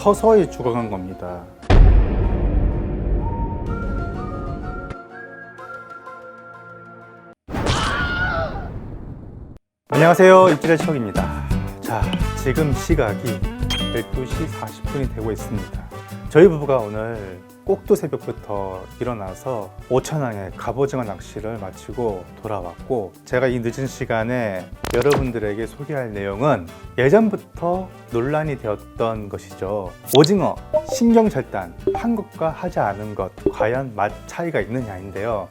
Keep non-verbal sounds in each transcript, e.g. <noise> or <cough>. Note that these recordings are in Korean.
서서히 죽어간 겁니다. 안녕하세요. 입질의 척입니다. 자, 지금 시각이 12시 40분이 되고 있습니다. 저희 부부가 오늘 꼭두 새벽부터 일어나서 오천항에 갑오징어 낚시를 마치고 돌아왔고 제가 이 늦은 시간에 여러분들에게 소개할 내용은 예전부터 논란이 되었던 것이죠. 오징어 신경절단 한 것과 하지 않은 것 과연 맛 차이가 있느냐인데요.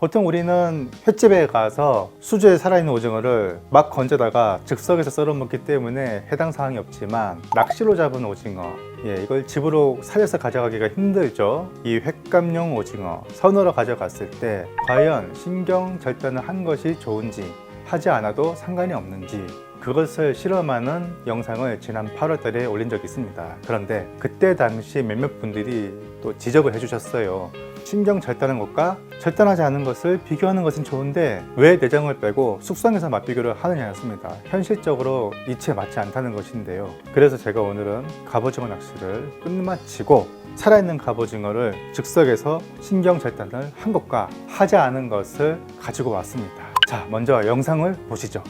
보통 우리는 횟집에 가서 수조에 살아있는 오징어를 막 건져다가 즉석에서 썰어 먹기 때문에 해당 사항이 없지만 낚시로 잡은 오징어 예, 이걸 집으로 살려서 가져가기가 힘들죠. 이 횟감용 오징어 선으로 가져갔을 때 과연 신경 절단을 한 것이 좋은지 하지 않아도 상관이 없는지 그것을 실험하는 영상을 지난 8월 달에 올린 적이 있습니다. 그런데 그때 당시 몇몇 분들이 또 지적을 해주셨어요. 신경 절단하는 것과 절단하지 않은 것을 비교하는 것은 좋은데 왜 내장을 빼고 숙성해서 맛비교를 하느냐였습니다. 현실적으로 이치에 맞지 않다는 것인데요. 그래서 제가 오늘은 갑오징어 낚시를 끝마치고 살아있는 갑오징어를 즉석에서 신경 절단을 한 것과 하지 않은 것을 가지고 왔습니다. 자, 먼저 영상을 보시죠.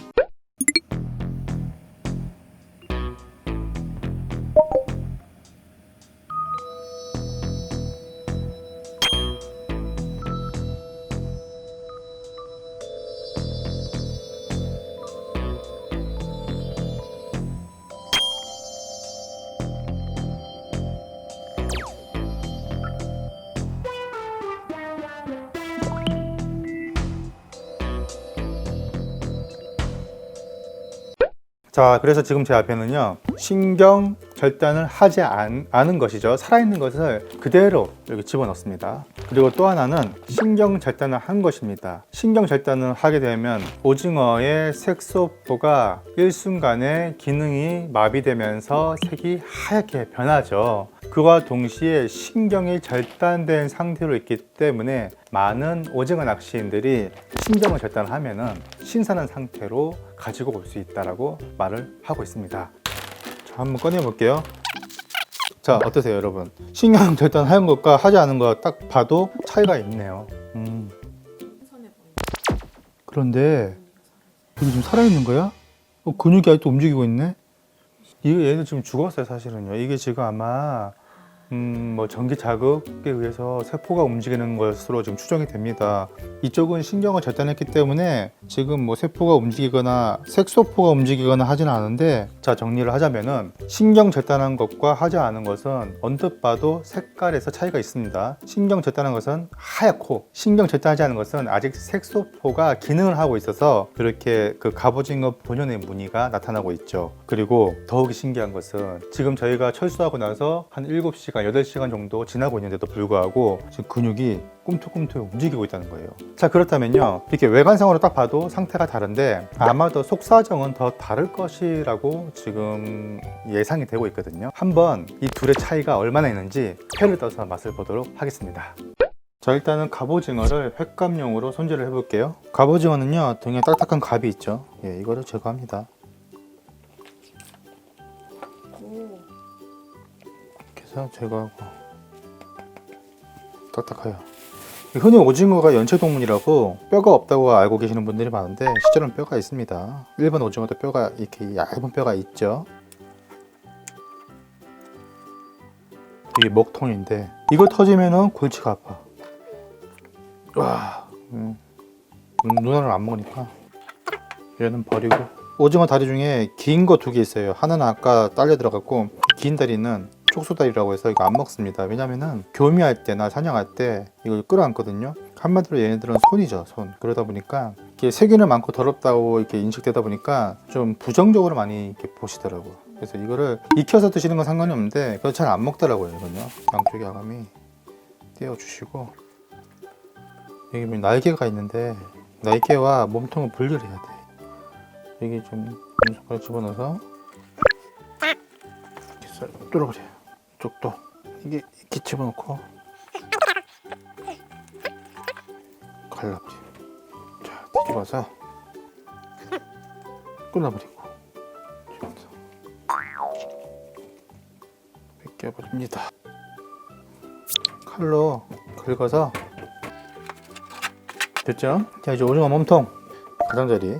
자, 그래서 지금 제 앞에는요, 신경 절단을 하지 않, 않은 것이죠. 살아있는 것을 그대로 여기 집어넣습니다. 그리고 또 하나는 신경 절단을 한 것입니다. 신경 절단을 하게 되면 오징어의 색소포가 일순간에 기능이 마비되면서 색이 하얗게 변하죠. 그와 동시에 신경이 절단된 상태로 있기 때문에 많은 오징어 낚시인들이 신경을 절단하면은 신선한 상태로 가지고 올 수 있다라고 말을 하고 있습니다. 자, 한번 꺼내 볼게요. 자, 어떠세요, 여러분? 신경 절단 하는 것과 하지 않은 것 딱 봐도 차이가 있네요. 음. 그런데 이게 지금 살아있는 거야? 어, 근육이 아직도 움직이고 있네? 이게 얘는 지금 죽었어요, 사실은요. 이게 지금 아마 음, 뭐 전기 자극에 의해서 세포가 움직이는 것으로 지금 추정이 됩니다. 이쪽은 신경을 절단했기 때문에 지금 뭐 세포가 움직이거나 색소포가 움직이거나 하지는 않은데 자 정리를 하자면은 신경 절단한 것과 하지 않은 것은 언뜻 봐도 색깔에서 차이가 있습니다. 신경 절단한 것은 하얗고 신경 절단하지 않은 것은 아직 색소포가 기능을 하고 있어서 그렇게 그 갑오징어 본연의 무늬가 나타나고 있죠. 그리고 더욱이 신기한 것은 지금 저희가 철수하고 나서 한 7시간, 8시간 정도 지나고 있는데도 불구하고 지금 근육이 꿈틀꿈틀 움직이고 있다는 거예요. 자, 그렇다면요. 이렇게 외관상으로 딱 봐도 상태가 다른데 아마도 속사정은 더 다를 것이라고 지금 예상이 되고 있거든요. 한번 이 둘의 차이가 얼마나 있는지 회를 떠서 맛을 보도록 하겠습니다. 자 일단은 갑오징어를 횟감용으로 손질을 해볼게요 갑오징어는요 등에 딱딱한 갑이 있죠 예 이거를 제거합니다 이 해서 제거하고 딱딱해요. 흔히 오징어가 연체동물이라고 뼈가 없다고 알고 계시는 분들이 많은데 실제로는 뼈가 있습니다. 일반 오징어도 뼈가 이렇게 얇은 뼈가 있죠. 이게 먹통인데 이거 터지면은 골치가 아파. 와 음, 눈- 누나를 안 먹으니까 얘는 버리고. 오징어 다리 중에 긴 거 두 개 있어요. 하나는 아까 딸려 들어갔고 긴 다리는 촉수다리라고 해서 이거 안 먹습니다. 왜냐면은 교미할 때나 사냥할 때 이걸 끌어안거든요. 한마디로 얘네들은 손이죠 손. 그러다 보니까 이게 세균을 많고 더럽다고 이렇게 인식되다 보니까 좀 부정적으로 많이 이렇게 보시더라고요. 그래서 이거를 익혀서 드시는 건 상관이 없는데 그거 잘 안 먹더라고요 이건요. 양쪽에 아가미 떼어주시고. 여기 보면 날개가 있는데 날개와 몸통을 분리를 해야 돼. 여기 좀 손가락 집어넣어서 이렇게 썰- 뚫어버려요. 이 쪽도 이게 이렇게 집어넣고 갈라버려 자 뒤집어서 끊어버리고 집어넣어서 벗겨버립니다. 칼로 긁어서 됐죠? 자 이제 오징어 몸통 가장자리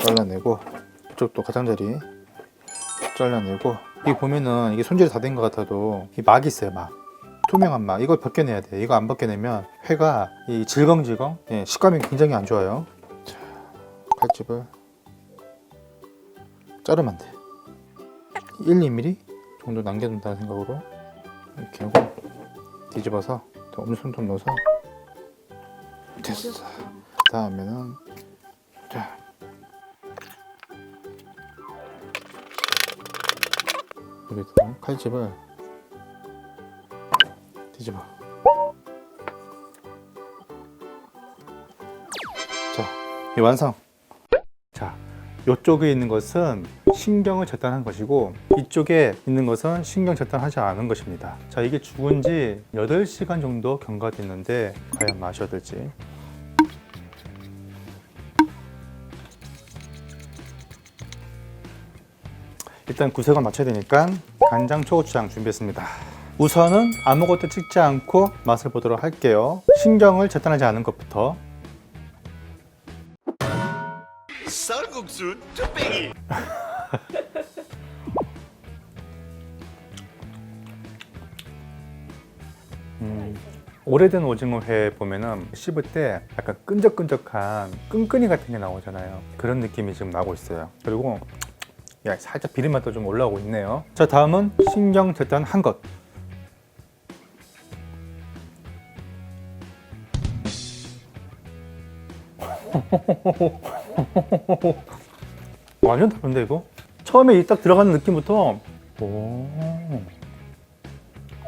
잘라내고 이쪽도 가장자리 잘라내고 이 보면은 이게 손질이 다 된 것 같아도 이 막이 있어요 막. 투명한 막. 이걸 벗겨내야 돼 이거 안 벗겨내면 회가 이 질겅질겅 예, 식감이 굉장히 안 좋아요. 자 칼집을 자르면 돼. 1, 2mm 정도 남겨둔다는 생각으로 이렇게 하고 뒤집어서 좀 넣어서 됐어. 그 다음에는 여기서 칼집을 뒤집어. 자, 이 완성. 자, 이쪽에 있는 것은 신경을 절단한 것이고 이쪽에 있는 것은 신경 절단하지 않은 것입니다. 자, 이게 죽은 지 8시간 정도 경과됐는데 과연 마셔야 될지 일단 구색을 맞춰야 되니까 간장 초고추장 준비했습니다. 우선은 아무것도 찍지 않고 맛을 보도록 할게요. 신경을 절단하지 않은 것부터 쌀국수 뚝배기 <laughs> 오래된 오징어회 보면은 씹을 때 약간 끈적끈적한 끈끈이 같은 게 나오잖아요. 그런 느낌이 지금 나고 있어요. 그리고 야, 살짝 비린맛도 좀 올라오고 있네요. 자, 다음은 신경 절단 한 것. <laughs> 완전 다른데 이거? 처음에 이 딱 들어가는 느낌부터 오.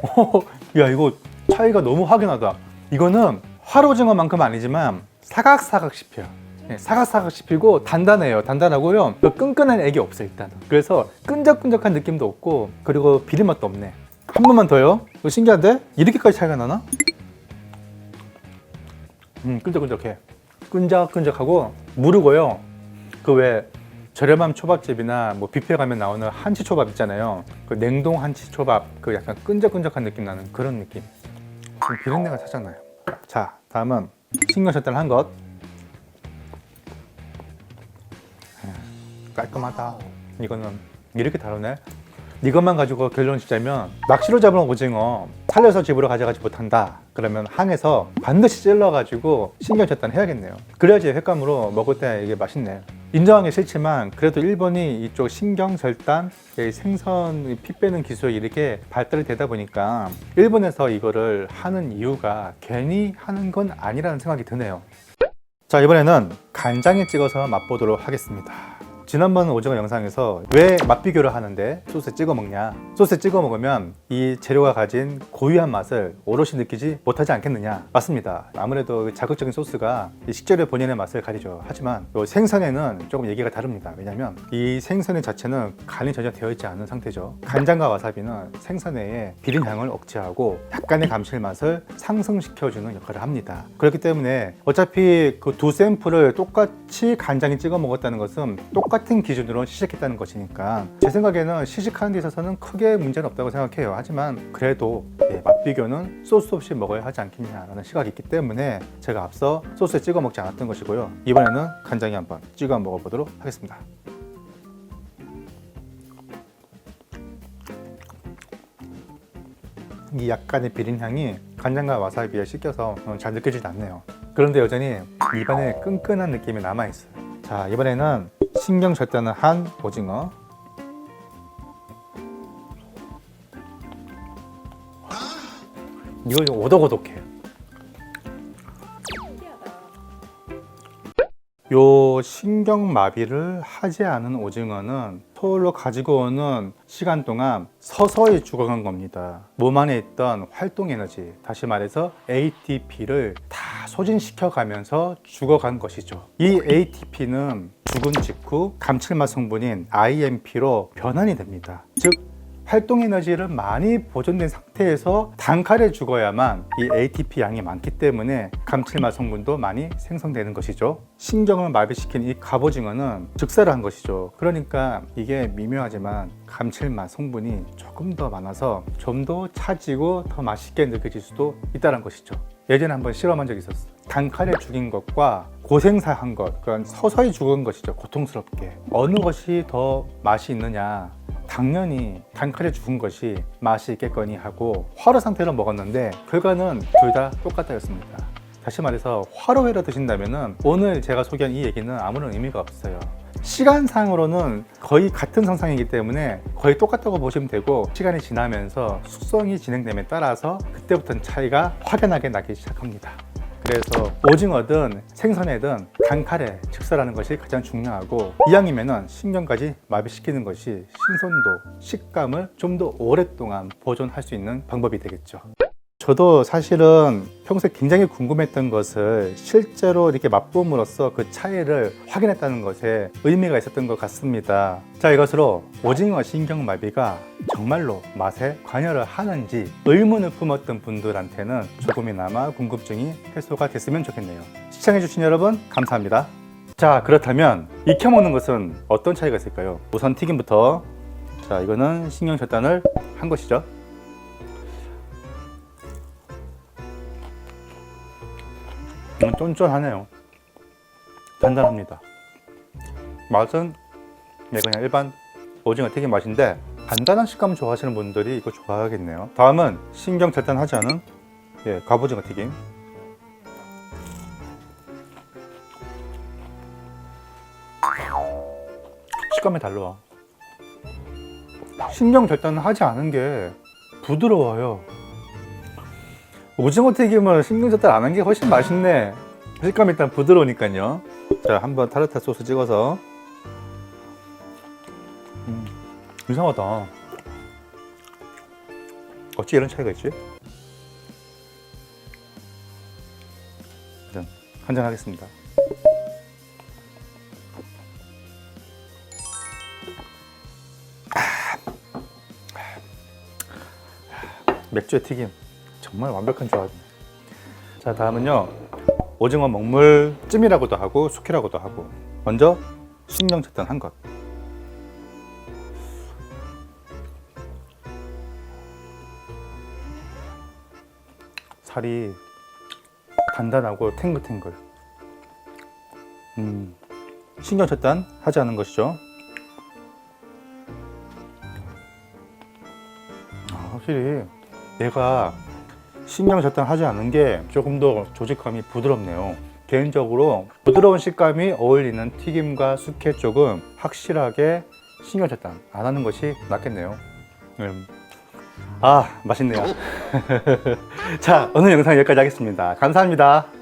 <laughs> 야 이거 차이가 너무 확연하다. 이거는 활오징어만큼 아니지만 사각사각 씹혀요. 네, 사각사각 씹히고 단단해요. 단단하고요. 그 끈끈한 액이 없어 일단은. 그래서 끈적끈적한 느낌도 없고 그리고 비린맛도 없네. 한 번만 더요. 이거 신기한데? 이렇게까지 차이가 나나? 음, 끈적끈적해. 끈적끈적하고 무르고요. 그 왜 저렴한 초밥집이나 뭐 뷔페 가면 나오는 한치 초밥 있잖아요. 그 냉동 한치 초밥 그 약간 끈적끈적한 느낌 나는 그런 느낌. 지금 비린내가 나요. 자, 다음은 신경 절단 한 것. 깔끔하다. 이거는 이렇게 다르네. 이것만 가지고 결론 짓자면 낚시로 잡은 오징어 살려서 집으로 가져가지 못한다. 그러면 항에서 반드시 찔러가지고 신경 절단 해야겠네요. 그래야지 횟감으로 먹을 때 이게 맛있네. 인정하기 싫지만 그래도 일본이 이쪽 신경 절단, 이 생선 피 빼는 기술이 이렇게 발달이 되다 보니까 일본에서 이거를 하는 이유가 괜히 하는 건 아니라는 생각이 드네요. 자 이번에는 간장에 찍어서 맛보도록 하겠습니다. 지난번 오징어 영상에서 왜 맛비교를 하는데 소스에 찍어 먹냐? 소스에 찍어 먹으면 이 재료가 가진 고유한 맛을 오롯이 느끼지 못하지 않겠느냐? 맞습니다. 아무래도 자극적인 소스가 이 식재료 본연의 맛을 가리죠. 하지만 요 생선에는 조금 얘기가 다릅니다. 왜냐면 이 생선 자체는 간이 전혀 되어 있지 않은 상태죠. 간장과 와사비는 생선 내의 비린 향을 억제하고 약간의 감칠맛을 상승시켜주는 역할을 합니다. 그렇기 때문에 어차피 그 두 샘플을 똑같이 간장에 찍어 먹었다는 것은 똑같 은 기준으로 시식했다는 것이니까 제 생각에는 시식하는 데 있어서는 크게 문제는 없다고 생각해요 하지만 그래도 예, 맛 비교는 소스 없이 먹어야 하지 않겠냐라는 시각이 있기 때문에 제가 앞서 소스에 찍어 먹지 않았던 것이고요 이번에는 간장에 한번 찍어 먹어보도록 하겠습니다 이 약간의 비린 향이 간장과 와사비에 씻겨서 어, 잘 느껴지지 않네요. 그런데 여전히 입안에 끈끈한 느낌이 남아 있어요. 자 이번에는 신경 절단을 한 오징어. 이거 좀 오독오독해. 요 신경마비를 하지 않은 오징어는 서울로 가지고 오는 시간 동안 서서히 죽어간 겁니다. 몸 안에 있던 활동 에너지, 다시 말해서 ATP를 다 소진시켜 가면서 죽어간 것이죠. 이 ATP는 죽은 직후 감칠맛 성분인 IMP로 변환이 됩니다. 즉, 활동 에너지를 많이 보존된 상태에서 단칼에 죽어야만 이 ATP 양이 많기 때문에 감칠맛 성분도 많이 생성되는 것이죠. 신경을 마비시킨 이 갑오징어는 즉사를 한 것이죠. 그러니까 이게 미묘하지만 감칠맛 성분이 조금 더 많아서 좀 더 차지고 더 맛있게 느껴질 수도 있다는 것이죠. 예전에 한번 실험한 적이 있었어요. 단칼에 죽인 것과 고생사한 것, 그런 서서히 죽은 것이죠. 고통스럽게. 어느 것이 더 맛이 있느냐. 당연히 단칼에 죽은 것이 맛이 있겠거니 하고 화로 상태로 먹었는데 결과는 둘 다 똑같다였습니다. 다시 말해서 화로회로 드신다면 오늘 제가 소개한 이 얘기는 아무런 의미가 없어요. 시간상으로는 거의 같은 상상이기 때문에 거의 똑같다고 보시면 되고 시간이 지나면서 숙성이 진행됨에 따라서 그때부터는 차이가 확연하게 나기 시작합니다. 그래서 오징어든 생선회든 단칼에 즉사라는 것이 가장 중요하고 이왕이면은 신경까지 마비시키는 것이 신선도, 식감을 좀 더 오랫동안 보존할 수 있는 방법이 되겠죠. 저도 사실은 평소에 굉장히 궁금했던 것을 실제로 이렇게 맛봄으로써 그 차이를 확인했다는 것에 의미가 있었던 것 같습니다. 자, 이것으로 오징어 신경마비가 정말로 맛에 관여를 하는지 의문을 품었던 분들한테는 조금이나마 궁금증이 해소가 됐으면 좋겠네요. 시청해주신 여러분, 감사합니다. 자, 그렇다면 익혀먹는 것은 어떤 차이가 있을까요? 우선 튀김부터. 자, 이거는 신경 절단을 한 것이죠. 쫀쫀하네요. 단단합니다. 맛은 네, 그냥 일반 오징어 튀김 맛인데 단단한 식감 좋아하시는 분들이 이거 좋아하겠네요. 다음은 신경 절단하지 않은 예, 갑오징어 튀김. 식감이 달라. 신경 절단하지 않은 게 부드러워요. 오징어 튀김을 신경 절단 안 한 게 훨씬 맛있네. 식감이 일단 부드러우니까요. 자, 한번 타르타 소스 찍어서. 음, 이상하다. 어찌 이런 차이가 있지? 일단 한잔 하겠습니다. 맥주에 튀김 정말 완벽한 조합이네. 자 다음은요 오징어 먹물 찜이라고도 하고 숙회라고도 하고 먼저 신경 절단 한 것. 살이 단단하고 탱글탱글. 음, 신경 절단 하지 않은 것이죠. 아, 확실히 얘가 신경 절단하지 않은 게 조금 더 조직감이 부드럽네요. 개인적으로 부드러운 식감이 어울리는 튀김과 숙회 쪽은 확실하게 신경 절단 안 하는 것이 낫겠네요. 음. 아, 맛있네요. <laughs> 자, 오늘 영상 여기까지 하겠습니다. 감사합니다.